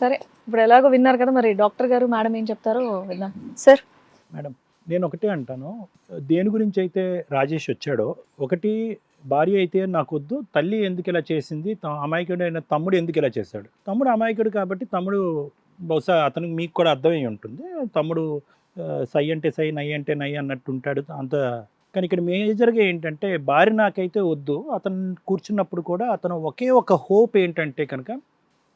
సరే ఇప్పుడు ఎలాగో విన్నారు కదా మరి డాక్టర్ గారు మేడం ఏం చెప్తారో విన్నాం సార్. మేడం నేను ఒకటే అంటాను. దేని గురించి అయితే రాజేష్ వచ్చాడో ఒకటి భార్య అయితే నాకు వద్దు తల్లి ఎందుకు ఇలా చేసింది త- అమాయకుడు అయిన తమ్ముడు ఎందుకు ఇలా చేశాడు? తమ్ముడు అమాయకుడు కాబట్టి తమ్ముడు బహుశా అతనికి మీకు కూడా అర్థమై ఉంటుంది. తమ్ముడు సై అంటే సై నై అంటే నై అన్నట్టు ఉంటాడు అంత. కానీ ఇక్కడ మేజర్గా ఏంటంటే భార్య నాకైతే వద్దు. అతను కూర్చున్నప్పుడు కూడా అతను ఒకే ఒక హోప్ ఏంటంటే కనుక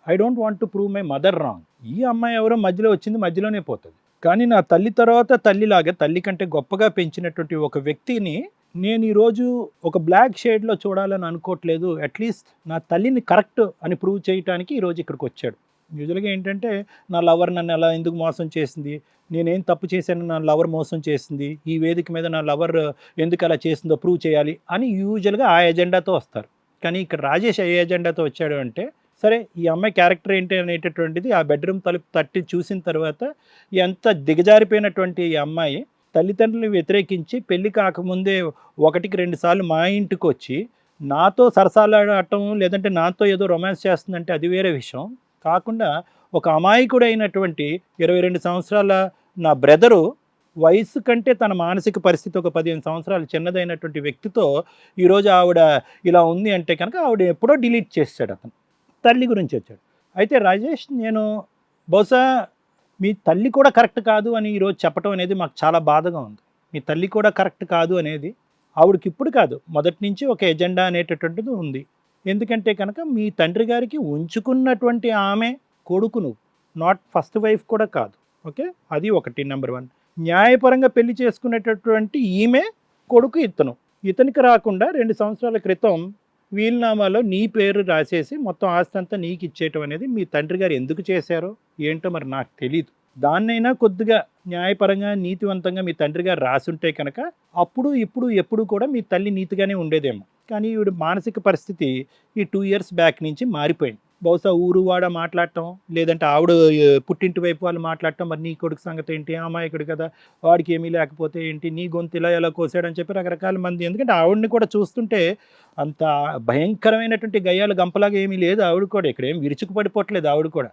I don't want to prove my mother wrong ఈ అమ్మాయి ఎవరో మధ్యలో వచ్చింది మధ్యలోనే పోతుంది. కానీ నా తల్లి తర్వాత తల్లిలాగా తల్లి కంటే గొప్పగా పెంచినటువంటి ఒక వ్యక్తిని నేను ఈరోజు ఒక బ్లాక్ షేడ్లో చూడాలని అనుకోవట్లేదు. అట్లీస్ట్ నా తల్లిని కరెక్ట్ అని ప్రూవ్ చేయడానికి ఈరోజు ఇక్కడికి వచ్చాడు. యూజువల్గా ఏంటంటే నా లవర్ నన్ను ఎలా ఎందుకు మోసం చేసింది? నేనేం తప్పు చేశాను నా లవర్ మోసం చేసింది? ఈ వేదిక మీద నా లవర్ ఎందుకు అలా చేసిందో ప్రూవ్ చేయాలి? అని యూజువల్గా ఆ ఎజెండాతో వస్తారు. కానీ ఇక్కడ రాజేష్ ఏ ఎజెండాతో వచ్చాడు అంటే సరే ఈ అమ్మాయి క్యారెక్టర్ ఏంటి అనేటటువంటిది ఆ బెడ్రూమ్ తలుపు తట్టి చూసిన తర్వాత ఎంత దిగజారిపోయినటువంటి ఈ అమ్మాయి తల్లిదండ్రులు వ్యతిరేకించి పెళ్ళి కాకముందే ఒకటికి రెండు సార్లు మా ఇంటికి వచ్చి నాతో సరసాలాడటం లేదంటే నాతో ఏదో రొమాన్స్ చేస్తుందంటే అది వేరే విషయం. కాకుండా ఒక అమాయకుడైనటువంటి ఇరవై రెండు సంవత్సరాల నా బ్రదరు వయసు కంటే తన మానసిక పరిస్థితి ఒక పదిహేను సంవత్సరాలు చిన్నదైనటువంటి వ్యక్తితో ఈరోజు ఆవిడ ఇలా ఉంది అంటే కనుక ఆవిడ ఎప్పుడో డిలీట్ చేశాడు అతను. తల్లి గురించి వచ్చాడు. అయితే రాజేష్ నేను బహుశా మీ తల్లి కూడా కరెక్ట్ కాదు అని ఈరోజు చెప్పడం అనేది మాకు చాలా బాధగా ఉంది. మీ తల్లి కూడా కరెక్ట్ కాదు అనేది ఆవిడకి ఇప్పుడు కాదు. మొదటి నుంచి ఒక ఎజెండా అనేటటువంటిది ఉంది. ఎందుకంటే కనుక మీ తండ్రి గారికి ఉంచుకున్నటువంటి ఆమె కొడుకును నాట్ ఫస్ట్ వైఫ్ కూడా కాదు. ఓకే? అది ఒకటి నెంబర్ వన్ న్యాయపరంగా పెళ్ళి చేసుకునేటటువంటి ఈమె కొడుకు ఇతను. ఇతనికి రాకుండా రెండు సంవత్సరాల క్రితం వీలునామాలో నీ పేరు రాసేసి మొత్తం ఆస్తి అంతా నీకు ఇచ్చేయటం అనేది మీ తండ్రి గారు ఎందుకు చేశారో ఏంటో మరి నాకు తెలియదు దాన్నైనా కొద్దిగా న్యాయపరంగా నీతివంతంగా మీ తండ్రి గారు రాసుంటే కనుక అప్పుడు ఇప్పుడు ఎప్పుడు కూడా మీ తల్లి నీతిగానే ఉండేదేమో. కానీ ఈవిడ మానసిక పరిస్థితి ఈ టూ ఇయర్స్ బ్యాక్ నుంచి మారిపోయింది. బహుశా ఊరు వాడ మాట్లాడటం లేదంటే ఆవిడ పుట్టింటి వైపు వాళ్ళు మాట్లాడటం మరి నీ కొడుకు సంగతి ఏంటి అమాయకుడు కదా వాడికి ఏమీ లేకపోతే ఏంటి నీ గొంతు ఇలా ఎలా కోసాడని చెప్పి రకరకాల మంది. ఎందుకంటే ఆవిడని కూడా చూస్తుంటే అంత భయంకరమైనటువంటి గయ్యాలు గంపలాగా ఏమీ లేదు ఆవిడ కూడా. ఇక్కడ ఏం విరుచుకు పడిపోవట్లేదు ఆవిడ కూడా.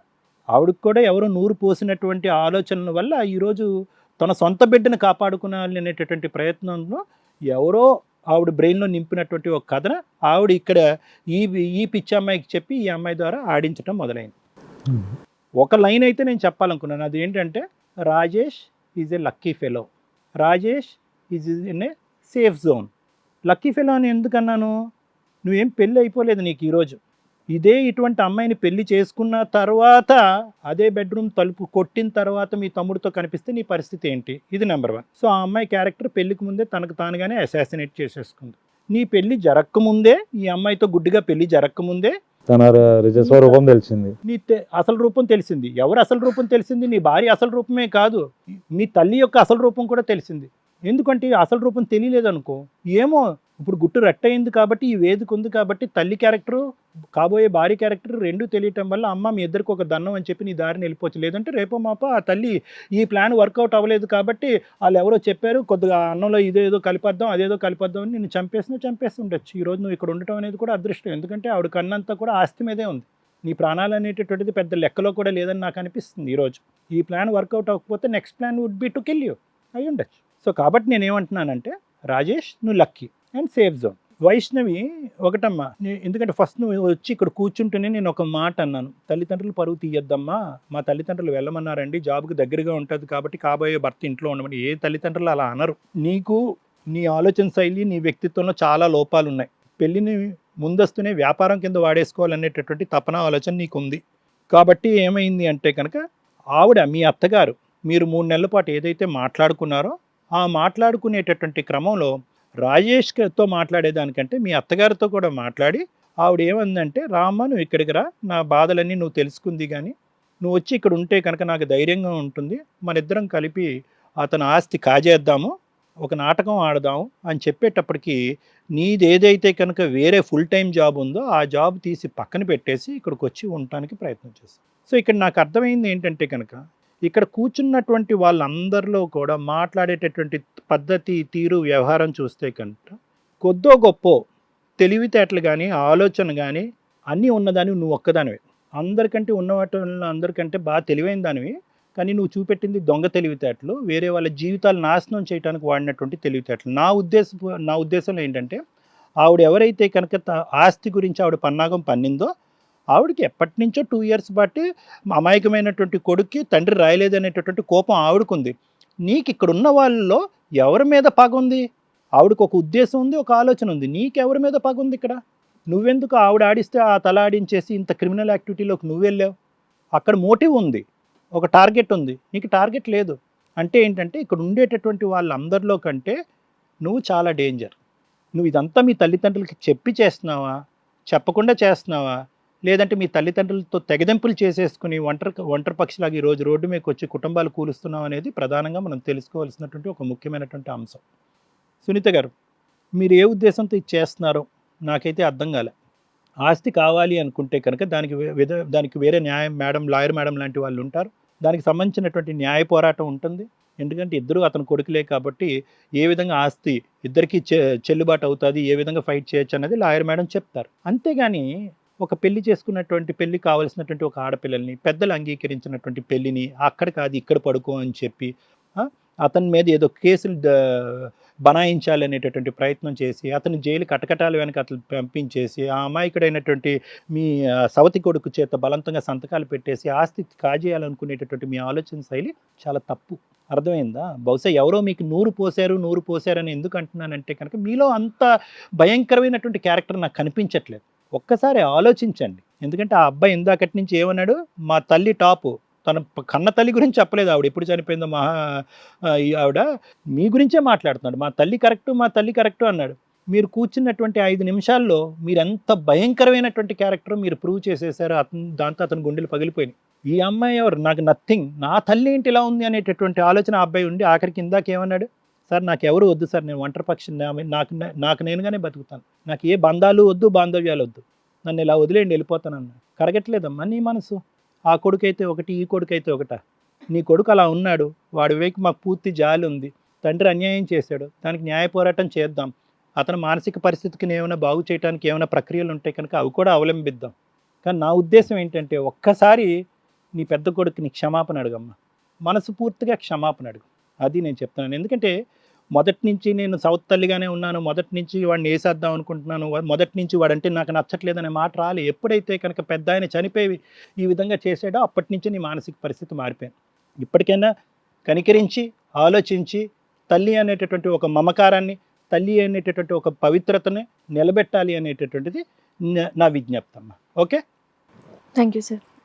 ఆవిడకు కూడా ఎవరో నూరు పోసినటువంటి ఆలోచనల వల్ల ఈరోజు తన సొంత బిడ్డను కాపాడుకోవాలి అనేటటువంటి ప్రయత్నంలో ఎవరో ఆవిడ బ్రెయిన్లో నింపినటువంటి ఒక కథన ఆవిడ ఇక్కడ ఈ ఈ పిచ్చి అమ్మాయికి చెప్పి ఈ అమ్మాయి ద్వారా ఆడించడం మొదలైంది. ఒక లైన్ అయితే నేను చెప్పాలనుకున్నాను. అది ఏంటంటే Rajesh is a lucky fellow. Rajesh is in a safe zone. Lucky fellow అని ఎందుకన్నాను? నువ్వేం పెళ్ళి అయిపోలేదు నీకు ఈరోజు. ఇదే ఇటువంటి అమ్మాయిని పెళ్ళి చేసుకున్న తర్వాత అదే బెడ్రూమ్ తలుపు కొట్టిన తర్వాత మీ తమ్ముడితో కనిపిస్తే నీ పరిస్థితి ఏంటి? ఇది నెంబర్ వన్ సో ఆ అమ్మాయి క్యారెక్టర్ పెళ్ళికి ముందే తనకు తానుగానే అసాసినేట్ చేసేసుకుంది. నీ పెళ్ళి జరక్కముందే ఈ అమ్మాయితో గుడ్డిగా పెళ్ళి జరక్కముందే తన రిజస్వ రూపం తెలిసింది. నీ అసలు రూపం తెలిసింది. ఎవరు అసలు రూపం తెలిసింది? నీ భార్య అసలు రూపమే కాదు. మీ తల్లి యొక్క అసలు రూపం కూడా తెలిసింది. ఎందుకంటే అసలు రూపం తెలియలేదు అనుకో ఏమో ఇప్పుడు గుట్టు రెట్టయింది కాబట్టి ఈ వేదిక ఉంది కాబట్టి తల్లి క్యారెక్టరు కాబోయే భార్య క్యారెక్టర్ రెండు తెలియటం వల్ల అమ్మ మీ ఇద్దరికి ఒక దండం అని చెప్పి నీ దారిని వెళ్ళిపోవచ్చు. లేదంటే రేపో మాప ఆ తల్లి ఈ ప్లాన్ వర్కౌట్ అవ్వలేదు కాబట్టి వాళ్ళు ఎవరో చెప్పారు కొద్దిగా అన్నంలో ఇదేదో కలిపేద్దాం అదేదో కలిపేద్దాం అని నేను చంపేసినా చంపేసి ఉండొచ్చు నువ్వు ఇక్కడ ఉండటం అనేది కూడా అదృష్టం. ఎందుకంటే ఆవిడ కన్నంతా కూడా ఆస్తి మీదే ఉంది. నీ ప్రాణాలు అనేటటువంటిది పెద్ద లెక్కలో కూడా లేదని నాకు అనిపిస్తుంది ఈరోజు ఈ ప్లాన్ వర్కౌట్ అవ్వకపోతే next plan would be to kill you. అయి ఉండొచ్చు సో కాబట్టి నేనేమంటున్నానంటే రాజేష్ నువ్వు lucky. And safe zone. Vaishnavi ఒకటమ్మా ఎందుకంటే ఫస్ట్ నువ్వు వచ్చి ఇక్కడ కూర్చుంటేనే నేను ఒక మాట అన్నాను. తల్లిదండ్రులు పరువు తీయొద్దమ్మా మా తల్లిదండ్రులు వెళ్ళమన్నారండి జాబ్కి దగ్గరగా ఉంటుంది కాబట్టి కాబోయే భర్త ఇంట్లో ఉండమని. ఏ తల్లిదండ్రులు అలా అనరు. నీకు నీ ఆలోచన శైలి నీ వ్యక్తిత్వంలో చాలా లోపాలు ఉన్నాయి పెళ్ళిని ముందస్తునే వ్యాపారం కింద వాడేసుకోవాలనేటటువంటి తపన ఆలోచన నీకు ఉంది కాబట్టి ఏమైంది అంటే కనుక ఆవిడ మీ అత్తగారు మీరు మూడు నెలల పాటు ఏదైతే మాట్లాడుకున్నారో ఆ మాట్లాడుకునేటటువంటి క్రమంలో రాజేష్తో మాట్లాడేదానికంటే మీ అత్తగారితో కూడా మాట్లాడి ఆవిడ ఏమందంటే రామ్మ నువ్వు ఇక్కడికి రా నా బాధలన్నీ నువ్వు తెలుసుకుంది కానీ నువ్వు వచ్చి ఇక్కడ ఉంటే కనుక నాకు ధైర్యంగా ఉంటుంది మన ఇద్దరం కలిపి అతని ఆస్తి కాజేద్దాము ఒక నాటకం ఆడదాము అని చెప్పేటప్పటికి నీది ఏదైతే కనుక వేరే ఫుల్ టైం జాబ్ ఉందో ఆ జాబ్ తీసి పక్కన పెట్టేసి ఇక్కడికి వచ్చి ఉండటానికి ప్రయత్నం చేస్తాను సో ఇక్కడ నాకు అర్థమైంది ఏంటంటే కనుక ఇక్కడ కూర్చున్నటువంటి వాళ్ళందరిలో కూడా మాట్లాడేటటువంటి పద్ధతి తీరు వ్యవహారం చూస్తే కనుక కొద్దో గొప్ప తెలివితేటలు కానీ ఆలోచన కానీ అన్నీ ఉన్నదాని నువ్వు ఒక్కదానివే. అందరికంటే ఉన్న అందరికంటే బాగా తెలివైన దానివి. కానీ నువ్వు చూపెట్టింది దొంగ తెలివితేటలు వేరే వాళ్ళ జీవితాలు నాశనం చేయడానికి వాడినటువంటి తెలివితేటలు. నా ఉద్దేశం నా ఉద్దేశంలో ఏంటంటే ఆవిడ ఎవరైతే కనుక త- ఆస్తి గురించి ఆవిడ పన్నాగం పన్నిందో ఆవిడకి ఎప్పటి నుంచో టూ ఇయర్స్ బట్టి అమాయకమైనటువంటి కొడుక్కి తండ్రి రాయలేదనేటటువంటి కోపం ఆవిడకుంది. నీకు ఇక్కడ ఉన్న వాళ్ళలో ఎవరి మీద పగ ఉంది? ఆవిడకు ఒక ఉద్దేశం ఉంది ఒక ఆలోచన ఉంది. నీకెవరి మీద పగ ఉంది ఇక్కడ? నువ్వెందుకు ఆవిడ ఆడిస్తే ఆ తల ఆడించేసి ఇంత క్రిమినల్ యాక్టివిటీలోకి నువ్వు వెళ్ళావు? అక్కడ మోటివ్ ఉంది. ఒక టార్గెట్ ఉంది. నీకు టార్గెట్ లేదు. అంటే ఏంటంటే ఇక్కడ ఉండేటటువంటి వాళ్ళందరిలో కంటే నువ్వు చాలా డేంజర్ నువ్వు ఇదంతా మీ తల్లిదండ్రులకి చెప్పి చేస్తున్నావా? చెప్పకుండా చేస్తున్నావా? లేదంటే మీ తల్లిదండ్రులతో తెగదెంపులు చేసేసుకుని ఒంటరి ఒంటరి పక్షిలాగా ఈరోజు రోడ్డు మీకు వచ్చి కుటుంబాలు కూలుస్తున్నాం అనేది ప్రధానంగా మనం తెలుసుకోవాల్సినటువంటి ఒక ముఖ్యమైనటువంటి అంశం. సునీత గారు మీరు ఏ ఉద్దేశంతో ఇది చేస్తున్నారో నాకైతే అర్థం కాలే. ఆస్తి కావాలి అనుకుంటే కనుక దానికి విధ దానికి వేరే న్యాయం మేడం లాయర్ మేడం లాంటి వాళ్ళు ఉంటారు. దానికి సంబంధించినటువంటి న్యాయ పోరాటం ఉంటుంది. ఎందుకంటే ఇద్దరు అతను కొడుకులే కాబట్టి ఏ విధంగా ఆస్తి ఇద్దరికి చెల్లుబాటు అవుతుంది ఏ విధంగా ఫైట్ చేయొచ్చు అనేది లాయర్ మేడం చెప్తారు. అంతేగాని ఒక పెళ్ళి చేసుకున్నటువంటి పెళ్ళి కావాల్సినటువంటి ఒక ఆడపిల్లల్ని పెద్దలు అంగీకరించినటువంటి పెళ్ళిని అక్కడ కాదు ఇక్కడ పడుకో అని చెప్పి అతని మీద ఏదో కేసులు బనాయించాలి బనాయించాలనేటటువంటి ప్రయత్నం చేసి అతను జైలు కటకటాలు వెనక అతను పంపించేసి ఆ అమాయకుడైనటువంటి మీ సవతి కొడుకు చేత బలవంతంగా సంతకాలు పెట్టేసి ఆస్తి కాజేయాలనుకునేటటువంటి మీ ఆలోచన శైలి చాలా తప్పు. అర్థమైందా? బహుశా ఎవరో మీకు నూరు పోసారు నూరు పోసారని ఎందుకు అంటున్నానంటే కనుక మీలో అంత భయంకరమైనటువంటి క్యారెక్టర్ నాకు కనిపించట్లేదు. ఒక్కసారి ఆలోచించండి. ఎందుకంటే ఆ అబ్బాయి ఇందాకటి నుంచి ఏమన్నాడు? మా తల్లి టాపు. తన కన్న తల్లి గురించి చెప్పలేదు ఆవిడ. ఎప్పుడు చనిపోయిందో మహా ఈ ఆవిడ మీ గురించే మాట్లాడుతున్నాడు. మా తల్లి కరెక్టు మా తల్లి కరెక్టు అన్నాడు. మీరు కూర్చున్నటువంటి ఐదు నిమిషాల్లో మీరు ఎంత భయంకరమైనటువంటి క్యారెక్టర్ మీరు ప్రూవ్ చేసేసారో అతను దాంతో అతని గుండెలు పగిలిపోయినాయి. ఈ అమ్మాయి ఎవరు? నాకు నథింగ్. నా తల్లి ఏంటి ఇలా ఉంది అనేటటువంటి ఆలోచన ఆ అబ్బాయి ఉండి ఆఖరికి ఇందాక ఏమన్నాడు? సార్ నాకు ఎవరు వద్దు సార్ నేను ఒంటరి పక్షి నాకు నాకు నేనుగానే బతుకుతాను. నాకు ఏ బంధాలు వద్దు బాంధవ్యాలు వద్దు నన్ను ఇలా వదిలేండి వెళ్ళిపోతానన్నా. కరగట్లేదమ్మా నీ మనసు. ఆ కొడుకైతే ఒకటి ఈ కొడుకైతే ఒకట. నీ కొడుకు అలా ఉన్నాడు. వాడి వైపు మాకు పూర్తి జాలి ఉంది. తండ్రి అన్యాయం చేశాడు. దానికి న్యాయ పోరాటం చేద్దాం. అతని మానసిక పరిస్థితికి ఏమైనా బాగు చేయడానికి ఏమైనా ప్రక్రియలు ఉంటాయి కనుక అవి కూడా అవలంబిద్దాం. కానీ నా ఉద్దేశం ఏంటంటే ఒక్కసారి నీ పెద్ద కొడుకుని క్షమాపణ అడుగమ్మా. మనసు పూర్తిగా క్షమాపణ అడుగు. అది నేను చెప్తున్నాను. ఎందుకంటే మొదటి నుంచి నేను సౌత్ తల్లిగానే ఉన్నాను మొదటి నుంచి వాడిని వేసేద్దాం అనుకుంటున్నాను మొదటి నుంచి వాడంటే నాకు నచ్చట్లేదనే మాట రాలి. ఎప్పుడైతే కనుక పెద్ద ఆయన చనిపోయి ఈ విధంగా చేసాడో అప్పటి నుంచి నీ మానసిక పరిస్థితి మారిపోయాను ఇప్పటికైనా కనికరించి ఆలోచించి తల్లి అనేటటువంటి ఒక మమకారాన్ని తల్లి అనేటటువంటి ఒక పవిత్రతని నిలబెట్టాలి అనేటటువంటిది నా- నా విజ్ఞప్తమ్మ okay? Thank you sir